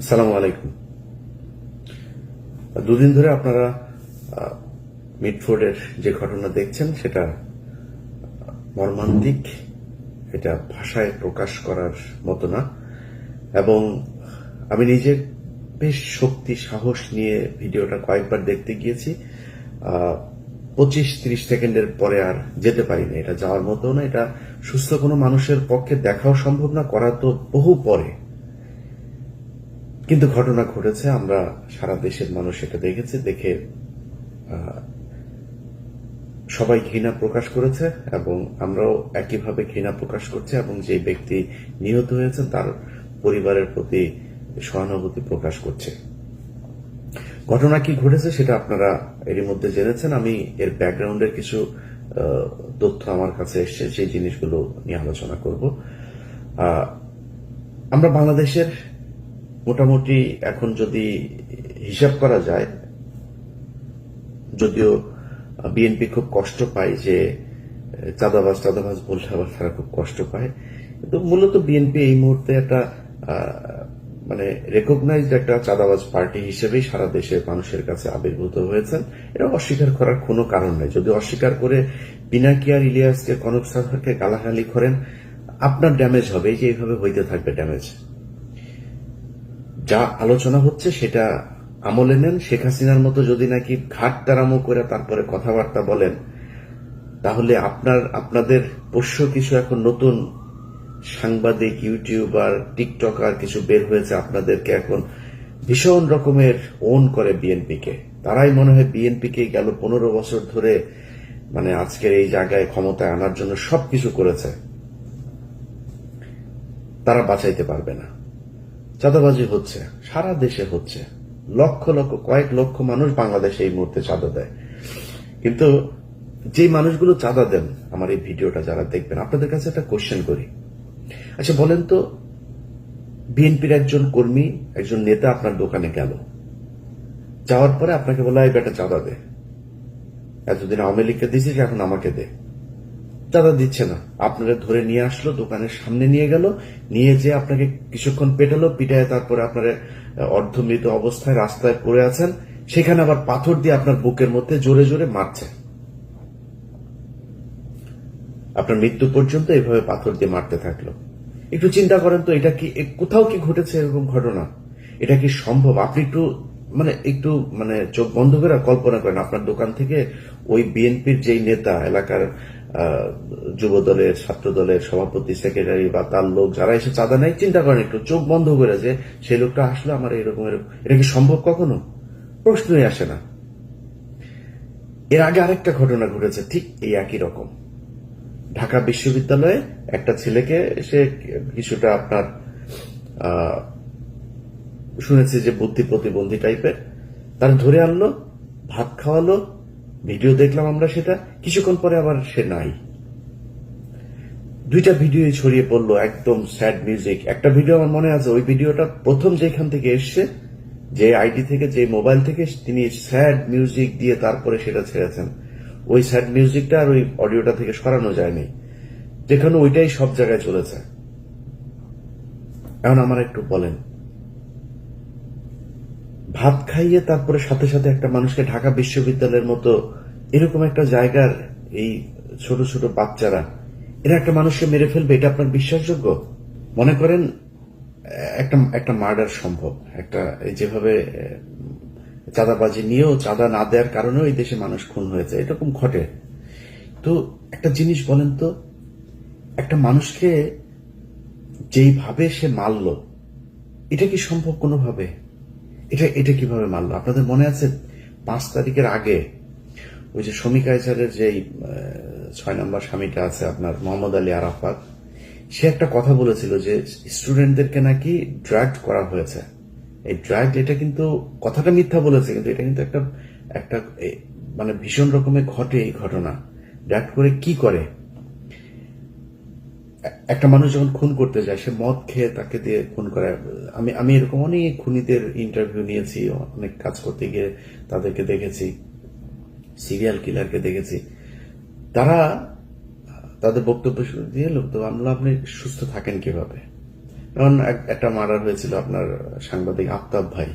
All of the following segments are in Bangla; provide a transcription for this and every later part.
সালাম আলাইকুম। দুদিন ধরে আপনারা মিডফোর্ডের যে ঘটনা দেখছেন, সেটা মর্মান্তিক, এটা ভাষায় প্রকাশ করার মতো না। এবং আমি নিজের বেশ শক্তি, সাহস নিয়ে ভিডিওটা কয়েকবার দেখতে গিয়েছি। পঁচিশ, তিরিশ সেকেন্ডের পরে আর যেতে পারি পারিনি। এটা যাওয়ার মতো না, এটা সুস্থ কোনো মানুষের পক্ষে দেখাও সম্ভব না, করা তো বহু পরে। কিন্তু ঘটনা ঘটেছে, আমরা সারা দেশের মানুষ এটা দেখেছে, দেখে সবাই ঘৃণা প্রকাশ করেছে এবং আমরাও একইভাবে ঘৃণা প্রকাশ করছি এবং যে ব্যক্তি নিহত হয়েছেন তার পরিবারের প্রতি সহানুভূতি প্রকাশ করছে। ঘটনা কি ঘটেছে সেটা আপনারা এরই মধ্যে জেনেছেন। আমি এর ব্যাকগ্রাউন্ডের কিছু তথ্য আমার কাছে এসছে, সেই জিনিসগুলো নিয়ে আলোচনা করব। আমরা বাংলাদেশের মোটামুটি এখন যদি হিসাব করা যায়, যদিও বিএনপি খুব কষ্ট পায় যে চাঁদাবাজ চাঁদাবাজ বললে আবার তারা খুব কষ্ট পায়। কিন্তু মূলত বিএনপি এই মুহূর্তে একটা মানে রেকগনাইজড একটা চাঁদাবাজ পার্টি হিসেবেই সারা দেশের মানুষের কাছে আবির্ভূত হয়েছেন। এটা অস্বীকার করার কোনো কারণ নেই। যদি অস্বীকার করে পিনাকি আর ইলিয়াসকে, কনক সাগরকে গালাগালি করেন, আপনার ড্যামেজ হবে। যে এইভাবে হইতে থাকবে ড্যামেজ যা আলোচনা হচ্ছে সেটা আমলে নেন। শেখ হাসিনার মতো যদি নাকি ঘাট তারামো করে তারপরে কথাবার্তা বলেন, তাহলে আপনার, আপনাদের পোষ্য কিছু এখন নতুন সাংবাদিক, ইউটিউবার, টিকটকার কিছু বের হয়েছে আপনাদেরকে এখন ভীষণ রকমের ওন করে বিএনপিকে। তারাই মনে হয় বিএনপিকে গেল পনেরো বছর ধরে মানে আজকের এই জায়গায় ক্ষমতায় আনার জন্য সবকিছু করেছে। তারা বাঁচাইতে পারবে না। চাঁদাবাজি হচ্ছে, সারা দেশে হচ্ছে। লক্ষ লক্ষ, কয়েক লক্ষ মানুষ বাংলাদেশে এই মুহূর্তে চাঁদা দেয়। কিন্তু যে মানুষগুলো চাঁদা দেন, আমার এই ভিডিওটা যারা দেখবেন, আপনাদের কাছে একটা কোশ্চেন করি। আচ্ছা বলেন তো, বিএনপির একজন কর্মী, একজন নেতা আপনার দোকানে গেল। যাওয়ার পরে আপনাকে বলা এই বেটা, চাঁদা দে। এতদিন আওয়ামী লীগকে দিয়েছিস, এখন আমাকে দে। চাঁদা দিচ্ছে না। আপনারা ধরে নিয়ে আসলো, দোকানের সামনে নিয়ে গেল, নিয়ে যে আপনাকে কিছুক্ষণ পেটালো, পিটায় তারপরে আপনার অর্ধমৃত অবস্থায় রাস্তায় পড়ে আছেন। সেখানে আবার পাথর দিয়ে আপনার বুকের মধ্যে জোরে জোরে মারছে। আপনার মৃত্যু পর্যন্ত এভাবে পাথর দিয়ে মারতে থাকল। একটু চিন্তা করেন তো, এটা কি কোথাও কি ঘটেছে এরকম ঘটনা? এটা কি সম্ভব? আপনি একটু মানে একটু মানে চোখ বন্ধ করে কল্পনা করেন, আপনার দোকান থেকে ওই বিএনপির যেই নেতা, এলাকার যুব দলের ছাত্র দলের সভাপতি সেক্রেটারি বা তার লোক যারা এসে চাঁদা নেয়, চিন্তা করেন একটু, চোখ বন্ধ করে যে সেই লোকটা আসলে আমার এরকম এরকম, এটা কি সম্ভব কখনো? প্রশ্নই আসে না। এর আগে আরেকটা ঘটনা ঘটেছে, ঠিক এই একই রকম। ঢাকা বিশ্ববিদ্যালয়ে একটা ছেলেকে সে কিছুটা আপনার শুনেছি যে বুদ্ধি প্রতিবন্ধী টাইপের তার ধরে আনলো, ভাত খাওয়ালো ভিডিও দেখলাম আমরা সেটা, কিছুক্ষণ পরে আবার সে নাই। দুইটা ভিডিও ছড়িয়ে পড়ল, একদম স্যাড মিউজিক একটা ভিডিও আমার মনে আছে, ওই ভিডিওটা প্রথম যেখান থেকে এসছে, যে আইডি থেকে, যে মোবাইল থেকে তিনি স্যাড মিউজিক দিয়ে তারপরে সেটা ছেড়েছেন। ওই স্যাড মিউজিকটা আর ওই অডিওটা থেকে সরানো যায়নি। যেখানে ওইটাই সব জায়গায় চলেছে। এখন আমার একটু বলেন ভাত খাইয়ে তারপরে সাথে সাথে একটা মানুষকে ঢাকা বিশ্ববিদ্যালয়ের মতো এরকম একটা জায়গার এই ছোট ছোট বাচ্চারা, এরা একটা মানুষকে মেরে ফেলবে, এটা আপনার বিশ্বাসযোগ্য? মনে করেন, একটা একটা মার্ডার সম্ভব। একটা যেভাবে চাঁদাবাজি নিয়েও চাঁদা না দেওয়ার কারণেও এই দেশে মানুষ খুন হয়েছে, এরকম ঘটে। তো একটা জিনিস বলেন তো, একটা মানুষকে যেইভাবে সে মারলো, এটা কি সম্ভব কোনোভাবে? এটা এটা কীভাবে মারলো আপনাদের মনে আছে পাঁচ তারিখের আগে ওই যে শমী কায়সারের যে ছয় নম্বর স্বামীটা আছে আপনার, মোহাম্মদ আলী আরাফাত, সে একটা কথা বলেছিল যে স্টুডেন্টদেরকে নাকি ড্রাগ করা হয়েছে। এই ড্রাগ, এটা কিন্তু কথাটা মিথ্যা বলেছে, কিন্তু এটা কিন্তু একটা একটা মানে ভীষণ রকমের ঘটে এই ঘটনা। ড্রাগ করে কি করে? একটা মানুষ যখন খুন করতে যায়, সে মদ খেয়ে তাকে দিয়ে খুন করে। আমি আমি এরকম অনেক খুনিদের ইন্টারভিউ নিয়েছি, অনেক কাজ করতে গিয়ে তাদেরকে দেখেছি সিরিয়াল কিলারকে দেখেছি। তারা, তাদের বক্তব্য দিয়ে লোক তো আমরা আপনি সুস্থ থাকেন কীভাবে? এক- একটা মার্ডার হয়েছিল আপনার সাংবাদিক আফতাব ভাই।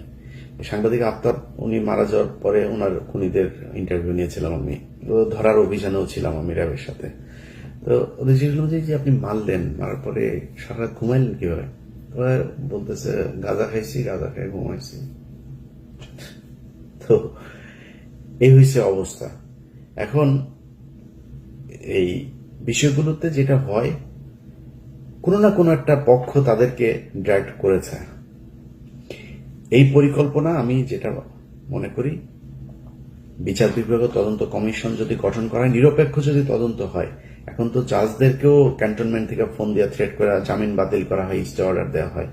সাংবাদিক আফতাব, উনি মারা যাওয়ার পরে ওনার খুনিদের ইন্টারভিউ নিয়েছিলাম আমি। ধরার অভিযানেও ছিলাম আমি র্যাবের সাথে। তো ওদের জিজ্ঞেস করলাম যে আপনি মারলেন মারার পরে সারা ঘুমাইলেন কীভাবে? ওরা বলতেছে গাঁজা খাইছি গাঁজা খাই ঘুমাইছি। তো এই হয়েছে অবস্থা। এখন এই বিষয়গুলোতে যেটা হয় কোনো না কোনো একটা পক্ষ তাদেরকে ড্রাইভ করেছে। এই পরিকল্পনা আমি যেটা মনে করি বিচার বিভাগ তদন্ত কমিশন যদি গঠন করা হয়, নিরপেক্ষ যদি তদন্ত হয় এখন তো জাজদেরকেও ক্যান্টনমেন্ট থেকে ফোন দিয়ে থ্রেট করা, জামিন বাতিল করা হয় স্টে অর্ডার দেওয়া হয়।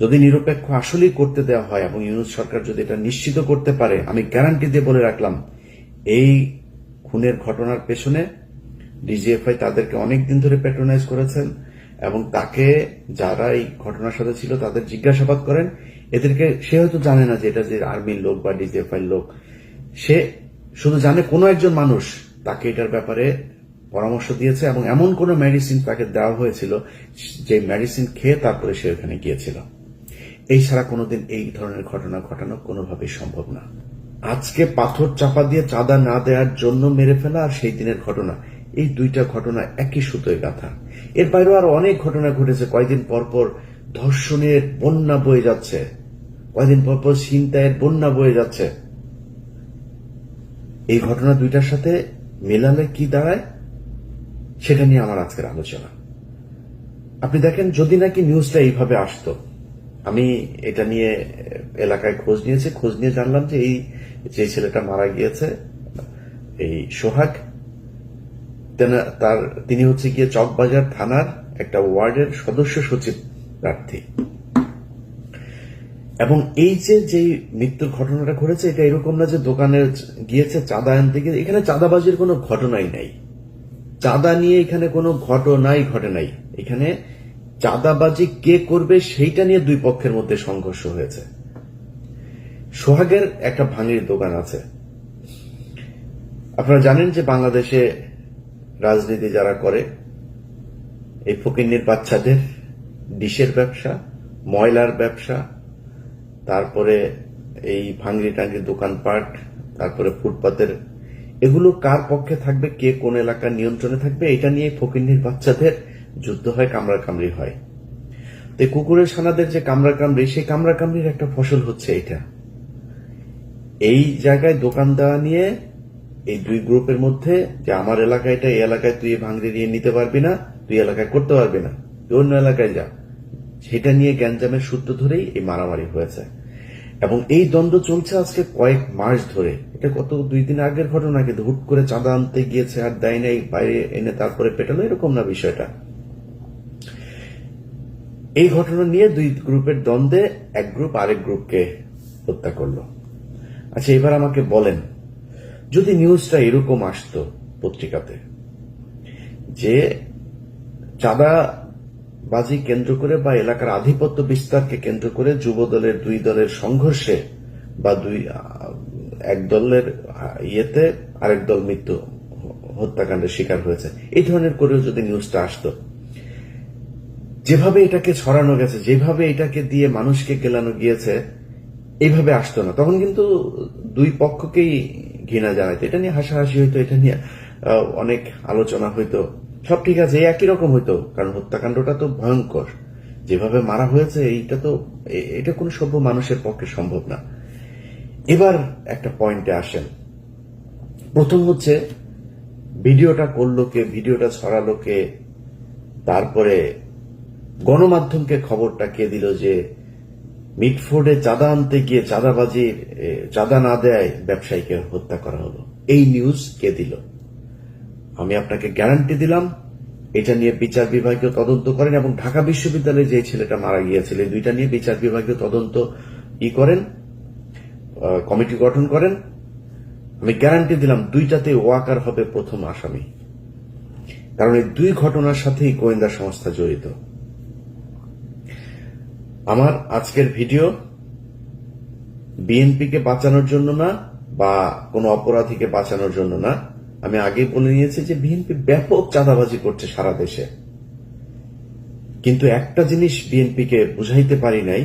যদি নিরপেক্ষ আসলেই করতে দেওয়া হয় এবং ইউনুস সরকার যদি এটা নিশ্চিত করতে পারে, আমি গ্যারান্টি দিয়ে বলে রাখলাম, এই খুনের ঘটনার পেছনে ডিজিএফআই তাদেরকে অনেক দিন ধরে প্যাট্রোনাইজ করেছেন এবং তাকে যারা এই ঘটনার সাথে ছিল তাদের জিজ্ঞাসাবাদ করেন। এদেরকে, সে হয়তো জানে না যে এটা যে আর্মির লোক বা ডিজিএফআই লোক। সে শুধু জানে কোনো একজন মানুষ, তাকে এটার ব্যাপারে পরামর্শ দিয়েছে এবং এমন কোনো মেডিসিন তাকে দেওয়া হয়েছিল যে মেডিসিন খেয়ে তারপরে সে ওখানে গিয়েছিল। এই ছাড়া কোনোদিন এই ধরনের ঘটনা ঘটানো কোনোভাবেই সম্ভব না। আজকে পাথর চাপা দিয়ে চাঁদা না দেওয়ার জন্য মেরে ফেলা আর সেই দিনের ঘটনা, এই দুইটা ঘটনা একই সুতোয় গাথা। এর বাইরেও আরও অনেক ঘটনা ঘটেছে। কয়েকদিন পর পর ধর্ষণের বন্যা বয়ে যাচ্ছে। কয়েকদিন পর পর ছিনতাইয়ের বন্যা বয়ে যাচ্ছে। এই ঘটনা দুইটার সাথে মেলালে কি দাঁড়ায়? সেটা নিয়ে আমার আজকের আলোচনা। আপনি দেখেন, যদি নাকি নিউজটা এইভাবে আসতো, আমি এটা নিয়ে এলাকায় খোঁজ নিয়েছি, খোঁজ নিয়ে জানলাম যে এই যে ছেলেটা মারা গিয়েছে, এই সোহাগ তার, তিনি হচ্ছে গিয়ে চকবাজার থানার একটা ওয়ার্ডের সদস্য সচিব প্রার্থী। এবং এই যে যে মৃত্যুর ঘটনাটা ঘটেছে, এটা এরকম না যে দোকানে গিয়েছে চাঁদা আনতে গিয়ে, এখানে চাঁদাবাজির কোনো ঘটনাই নাই। চাঁদা নিয়ে এখানে কোনো ঘটনাই ঘটে নাই। এখানে চাঁদাবাজি কে করবে সেইটা নিয়ে দুই পক্ষের মধ্যে সংঘর্ষ হয়েছে। সোহাগের একটা ভাঙির দোকান আছে। আপনারা জানেন যে বাংলাদেশে রাজনীতি যারা করে, এই ফকিন্নির বাচ্চাদের ডিশের ব্যবসা, ময়লার ব্যবসা, তারপরে এই ভাঙ্গি টাঙ্গি দোকানপাট, তারপরে ফুটপাতের এগুলো কার পক্ষে থাকবে, কে কোন এলাকার নিয়ন্ত্রণে থাকবে, এটা নিয়ে ফকিন্নির বাচ্চাদের যুদ্ধ হয় কামড়া কামড়ি হয়। তো কুকুরের সানাদের যে কামড়া কামড়ি সেই কামড়া কামড়ির একটা ফসল হচ্ছে এটা। এই জায়গায় দোকান দেওয়া নিয়ে এই দুই গ্রুপের মধ্যে যে আমার এলাকায় এটা, এই এলাকায় তুই ভাঙড়ি দিয়ে নিতে পারবি না, তুই এলাকায় করতে পারবি না, তুই অন্য এলাকায় যা। সেটা নিয়ে গ্যাঞ্জামের সূত্র ধরেই এই মারামারি হয়েছে। এবং এই দ্বন্দ্ব চলছে আজকে কয়েক মাস ধরে। এটা কত দুই দিন আগের ঘটনা, কিন্তু হুট করে চাঁদা আনতে গিয়েছে, আর দেয় নাই, বাইরে এনে তারপরে পেটালো, এরকম না বিষয়টা। এই ঘটনা নিয়ে দুই গ্রুপের দ্বন্দ্বে এক গ্রুপ আরেক গ্রুপকে হত্যা করল। আচ্ছা এবার আমাকে বলেন, যদি নিউজটা এরকম আসতো পত্রিকাতে, যে চাঁদা বাজি কেন্দ্র করে বা এলাকার আধিপত্য বিস্তারকে কেন্দ্র করে যুব দলের দুই দলের সংঘর্ষে বা দুই এক দলের ইয়েতে আরেক দল মৃত্যু, হত্যাকাণ্ডের শিকার হয়েছে। এই ধরনের করেও যদি নিউজটা আসতো। যেভাবে এটাকে ছড়ানো গেছে, যেভাবে এটাকে দিয়ে মানুষকে গেলানো গিয়েছে এইভাবে আসতো না। তখন কিন্তু দুই পক্ষকেই ঘৃণা জানাইতো। এটা নিয়ে হাসাহাসি হইতো, এটা নিয়ে অনেক আলোচনা হইতো। সব ঠিক আছে একই রকম হইতো, কারণ হত্যাকাণ্ডটা তো ভয়ঙ্কর। যেভাবে মারা হয়েছে, এইটা তো এটা কোনো সভ্য মানুষের পক্ষে সম্ভব না। এবার একটা পয়েন্টে আসেন। প্রথম হচ্ছে, ভিডিওটা করল কে, ভিডিওটা ছড়ালো কে, তারপরে গণমাধ্যমকে খবরটা কে দিল যে মিটফোর্ডে চাঁদা আনতে গিয়ে চাঁদাবাজির চাঁদা না দেয় ব্যবসায়ীকে হত্যা করা হলো। এই নিউজ কে দিল। আমি আপনাকে গ্যারান্টি দিলাম, এটা নিয়ে বিচার বিভাগীয় তদন্ত করেন এবং ঢাকা বিশ্ববিদ্যালয়ে যে ছেলেটা মারা গিয়েছিলেন দুইটা নিয়ে বিচার বিভাগীয় তদন্ত ই করেন কমিটি গঠন করেন। আমি গ্যারান্টি দিলাম, দুইটাতে ওয়াকার হবে প্রথম আসামি। কারণ এই দুই ঘটনার সাথেই গোয়েন্দা সংস্থা জড়িত। আমার আজকের ভিডিও বিএনপিকে বাঁচানোর জন্য না, বা কোনো অপরাধীকে বাঁচানোর জন্য না আমি আগে বলে নিয়েছি যে বিএনপি ব্যাপক চাঁদাবাজি করছে সারা দেশে। কিন্তু একটা জিনিস বিএনপিকে বুঝাইতে পারি নাই